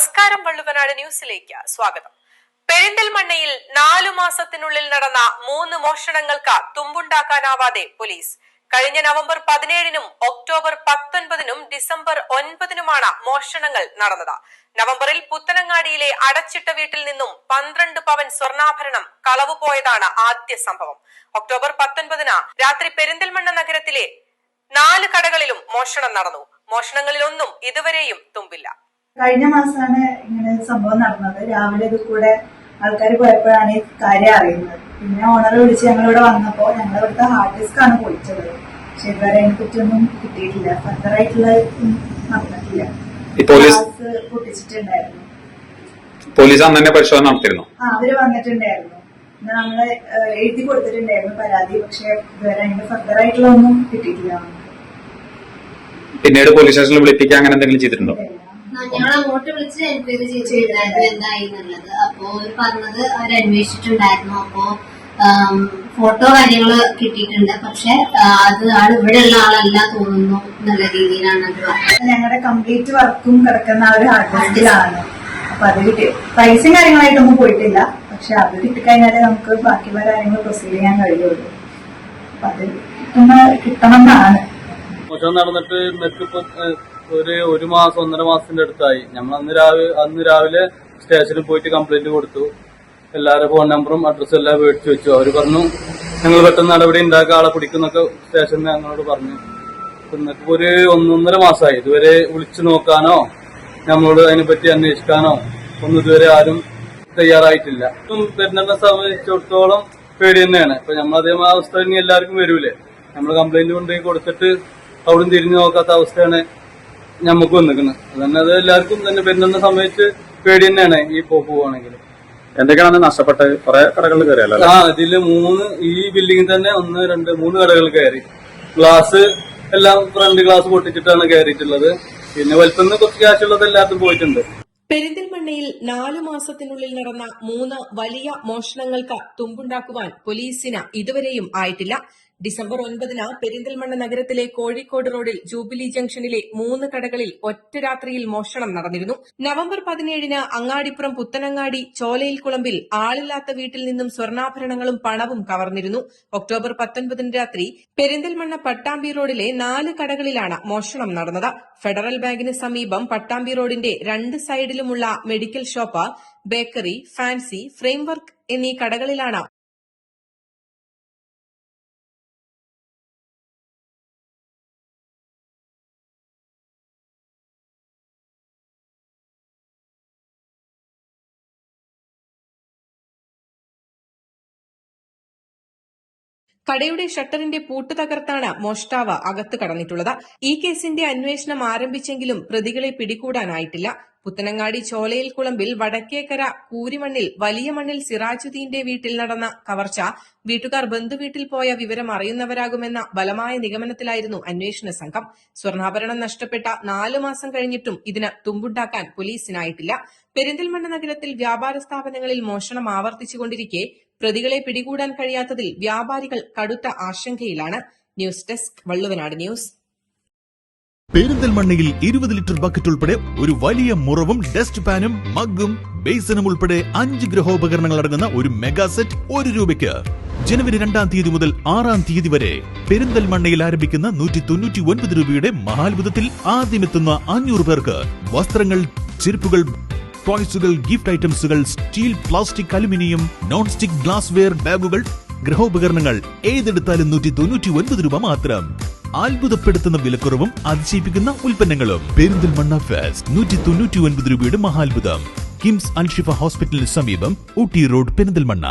നമസ്കാരം വള്ളുവനാട് ന്യൂസിലേക്ക് സ്വാഗതം. പെരിന്തൽമണ്ണയിൽ നാലു മാസത്തിനുള്ളിൽ നടന്ന മൂന്ന് മോഷണങ്ങൾക്ക് തുമ്പുണ്ടാക്കാനാവാതെ പോലീസ്. കഴിഞ്ഞ നവംബർ പതിനേഴിനും ഒക്ടോബർ പത്തൊൻപതിനും ഡിസംബർ ഒൻപതിനുമാണ് മോഷണങ്ങൾ നടന്നത്. നവംബറിൽ പുത്തനങ്ങാടിയിലെ അടച്ചിട്ട വീട്ടിൽ നിന്നും പന്ത്രണ്ട് പവൻ സ്വർണാഭരണം കളവ് പോയതാണ് ആദ്യ സംഭവം. ഒക്ടോബർ പത്തൊൻപതിന് രാത്രി പെരിന്തൽമണ്ണ നഗരത്തിലെ നാല് കടകളിലും മോഷണം നടന്നു. മോഷണങ്ങളിലൊന്നും ഇതുവരെയും തുമ്പില്ല. കഴിഞ്ഞ മാസമാണ് ഇങ്ങനെ സംഭവം നടന്നത്. രാവിലെ ഇത് കൂടെ ആൾക്കാർ പോയപ്പോഴാണ് ഈ കാര്യം അറിയുന്നത്. പിന്നെ ഓണർ വിളിച്ച് ഞങ്ങളിവിടെ വന്നപ്പോ ഞങ്ങൾ ഇവിടുത്തെ ഹാർഡ് ഡിസ്ക് ആണ് പൊളിച്ചത്. പക്ഷെ ഇതുവരെ അതിനെ പറ്റിയൊന്നും കിട്ടിയിട്ടില്ല. ഫർദർ ആയിട്ടുള്ള നടന്നിട്ടില്ല. പൊട്ടിച്ചിട്ടുണ്ടായിരുന്നു. പോലീസ് അന്ന് തന്നെ പരിശോധന നടത്തിയിരുന്നു? ആ അവർ വന്നിട്ടുണ്ടായിരുന്നു. നമ്മൾ എഴുതി കൊടുത്തിട്ടുണ്ടായിരുന്നു പരാതി. പക്ഷെ ഇതുവരെ അതിന്റെ ഫർദർ ആയിട്ടുള്ള ഒന്നും കിട്ടിയിട്ടില്ല. പിന്നീട് പോലീസ് സ്റ്റേഷനിൽ വിളിപ്പിക്കുക അങ്ങനെ എന്തെങ്കിലും ചെയ്തിട്ടുണ്ടോ? ഞങ്ങൾ അങ്ങോട്ട് വിളിച്ച് എൻക്വയറി ചെയ്തിട്ടുണ്ടായിരുന്നു എന്തായി എന്നുള്ളത്. അപ്പോ അവർ പറഞ്ഞത് അവർ അന്വേഷിച്ചിട്ടുണ്ടായിരുന്നു. അപ്പോ ഫോട്ടോ കാര്യങ്ങൾ കിട്ടിയിട്ടുണ്ട്. പക്ഷെ അത് ആൾ ഇവിടെയുള്ള ആളല്ല തോന്നുന്നു എന്നുള്ള രീതിയിലാണ് അത് പറഞ്ഞത്. ഞങ്ങളുടെ കംപ്ലീറ്റ് വർക്കും കിടക്കുന്ന ഒരു ഹാർഡ് ഡിസ്കിലാണ് അപ്പൊ അത് കിട്ടി. പൈസയും കാര്യങ്ങളായിട്ടൊന്നും പോയിട്ടില്ല. പക്ഷെ അത് കിട്ടിക്കഴിഞ്ഞാലേ നമുക്ക് ബാക്കിയുള്ള കാര്യങ്ങൾ പ്രൊസീഡ് ചെയ്യാൻ കഴിയുള്ളൂ. അപ്പൊ അത് കിട്ടുന്ന കിട്ടണമെന്നാണ് നടന്നിട്ട് ഒരു ഒരു മാസം ഒന്നര മാസത്തിന്റെ അടുത്തായി. നമ്മൾ അന്ന് രാവിലെ അന്ന് രാവിലെ സ്റ്റേഷനിൽ പോയിട്ട് കംപ്ലൈന്റ് കൊടുത്തു. എല്ലാവരുടെ ഫോൺ നമ്പറും അഡ്രസ്സും എല്ലാം മേടിച്ചു വെച്ചു. അവർ പറഞ്ഞു ഞങ്ങൾ പെട്ടെന്ന് നടപടി ഉണ്ടാക്കുക ആളെ പിടിക്കുന്നൊക്കെ സ്റ്റേഷനിൽ ഞങ്ങളോട് പറഞ്ഞു. എന്നിട്ട് ഒരു ഒന്നൊന്നര മാസമായി ഇതുവരെ വിളിച്ചു നോക്കാനോ നമ്മളോട് അതിനെപ്പറ്റി അന്വേഷിക്കാനോ ഒന്നും ഇതുവരെ ആരും തയ്യാറായിട്ടില്ല. പെരുന്നാളിനെ സംബന്ധിച്ചിടത്തോളം പേടി തന്നെയാണ്. ഇപ്പൊ നമ്മൾ അതേ അവസ്ഥ ഇനി എല്ലാവർക്കും വരൂലേ. നമ്മൾ കംപ്ലൈന്റ് കൊണ്ടുപോയി കൊടുത്തിട്ട് അവിടുന്ന് തിരിഞ്ഞു നോക്കാത്ത അവസ്ഥയാണ് നമുക്ക് വന്നിക്കുന്നത് അതന്നെ അത് എല്ലാവർക്കും തന്നെ വരുന്ന സമയത്ത് പേടി തന്നെയാണ് ഈ പോ പോവാണെങ്കിൽ എന്തൊക്കെയാണ് നഷ്ടപ്പെട്ട നഷ്ടപ്പെട്ടത്? കുറെ കടകളിൽ കയറിയല്ലോ ആ ഇതിൽ മൂന്ന് ഈ ബിൽഡിംഗിൽ തന്നെ ഒന്ന് രണ്ട് മൂന്ന് കടകൾ കയറി. ഗ്ലാസ് എല്ലാം ഫ്രണ്ട് ഗ്ലാസ് പൊട്ടിച്ചിട്ടാണ് കയറിയിട്ടുള്ളത്. പിന്നെ വലുപ്പം കുറച്ച് ക്യാഷ് ഉള്ളത് എല്ലാത്തും പോയിട്ടുണ്ട്. പെരിന്തൽമണ്ണയിൽ നാലു മാസത്തിനുള്ളിൽ നടന്ന മൂന്ന് വലിയ മോഷണങ്ങൾക്ക് തുമ്പുണ്ടാക്കുവാൻ പോലീസിന് ഇതുവരെയും ആയിട്ടില്ല. ഡിസംബർ ഒൻപതിന് പെരിന്തൽമണ്ണ നഗരത്തിലെ കോഴിക്കോട് റോഡിൽ ജൂബിലി ജംഗ്ഷനിലെ മൂന്ന് കടകളിൽ ഒറ്റ രാത്രിയിൽ മോഷണം നടന്നിരുന്നു. നവംബർ പതിനേഴിന് അങ്ങാടിപ്പുറം പുത്തനങ്ങാടി ചോലയിൽ കുളമ്പിൽ ആളില്ലാത്ത വീട്ടിൽ നിന്നും സ്വർണാഭരണങ്ങളും പണവും കവർന്നിരുന്നു. ഒക്ടോബർ പത്തൊൻപതിന് രാത്രി പെരിന്തൽമണ്ണ പട്ടാമ്പി റോഡിലെ നാല് കടകളിലാണ് മോഷണം നടന്നത്. ഫെഡറൽ ബാങ്കിന് സമീപം പട്ടാമ്പി റോഡിന്റെ രണ്ട് സൈഡിലുമുള്ള medical shop bakery fancy framework എന്നീ കടകളിലാണ് കടയുടെ ഷട്ടറിന്റെ പൂട്ട് തകർത്താണ് മോഷ്ടാവ് അകത്ത് കടന്നിട്ടുള്ളത്. ഈ കേസിന്റെ അന്വേഷണം ആരംഭിച്ചെങ്കിലും പ്രതികളെ പിടികൂടാനായിട്ടില്ല. പുത്തനങ്ങാടി ചോലയിൽ കുളമ്പിൽ വടക്കേക്കര കൂരിമണ്ണിൽ വലിയ മണ്ണിൽ സിറാജുദ്ദീന്റെ വീട്ടിൽ നടന്ന കവർച്ച വീട്ടുകാർ ബന്ധുവീട്ടിൽ പോയ വിവരം അറിയുന്നവരാകുമെന്ന ബലമായ നിഗമനത്തിലായിരുന്നു അന്വേഷണ സംഘം. സ്വർണാഭരണം നഷ്ടപ്പെട്ട നാലു മാസം കഴിഞ്ഞിട്ടും ഇതിന് തുമ്പുണ്ടാക്കാൻ പോലീസിനായിട്ടില്ല. പെരിന്തൽമണ്ണ നഗരത്തിൽ വ്യാപാര സ്ഥാപനങ്ങളിൽ മോഷണം ആവർത്തിച്ചുകൊണ്ടിരിക്കെ പ്രതികളെ പിടികൂടാൻ കഴിയാത്തതിൽ വ്യാപാരികൾ കടുത്ത ആശങ്കയിലാണ്. News desk Valluvanad news. പെരിന്തൽമണ്ണയിൽ ഇരുപത് ലിറ്റർ ബക്കറ്റ് ഉൾപ്പെടെ ഒരു വലിയ മുറവും ഡസ്റ്റ് പാനും മഗ്ഗും ബേസനും ഉൾപ്പെടെ അഞ്ച് ഗ്രഹോപകരണങ്ങൾ അടങ്ങുന്ന ഒരു മെഗാ സെറ്റ് ഒരു രൂപയ്ക്ക്. ജനുവരി രണ്ടാം തീയതി മുതൽ ആറാം തീയതി വരെ പെരിന്തൽമണ്ണയിൽ ആരംഭിക്കുന്ന നൂറ്റി തൊണ്ണൂറ്റി ഒൻപത് രൂപയുടെ മഹാത്ഭുതത്തിൽ ആദ്യമെത്തുന്ന അഞ്ഞൂറ് പേർക്ക് വസ്ത്രങ്ങൾ ചെരുപ്പുകൾ ടോയ്സുകൾ gift ഐറ്റംസുകൾ steel plastic aluminium non stick glassware ബാഗുകൾ ഗൃഹോപകരണങ്ങൾ ഏതെടുത്താലും നൂറ്റി തൊണ്ണൂറ്റി ഒൻപത് രൂപ മാത്രം. അത്ഭുതപ്പെടുത്തുന്ന വിലക്കുറവും അതിശയിപ്പിക്കുന്ന ഉൽപ്പന്നങ്ങളും. പെരിന്തൽമണ്ണ ഫെസ്റ്റ് നൂറ്റി തൊണ്ണൂറ്റി ഒൻപത് രൂപയുടെ മഹാത്ഭുതം. കിംസ് അൽഷിഫ ഹോസ്പിറ്റലിന് സമീപം ഊട്ടി റോഡ് പെരിന്തൽമണ്ണ.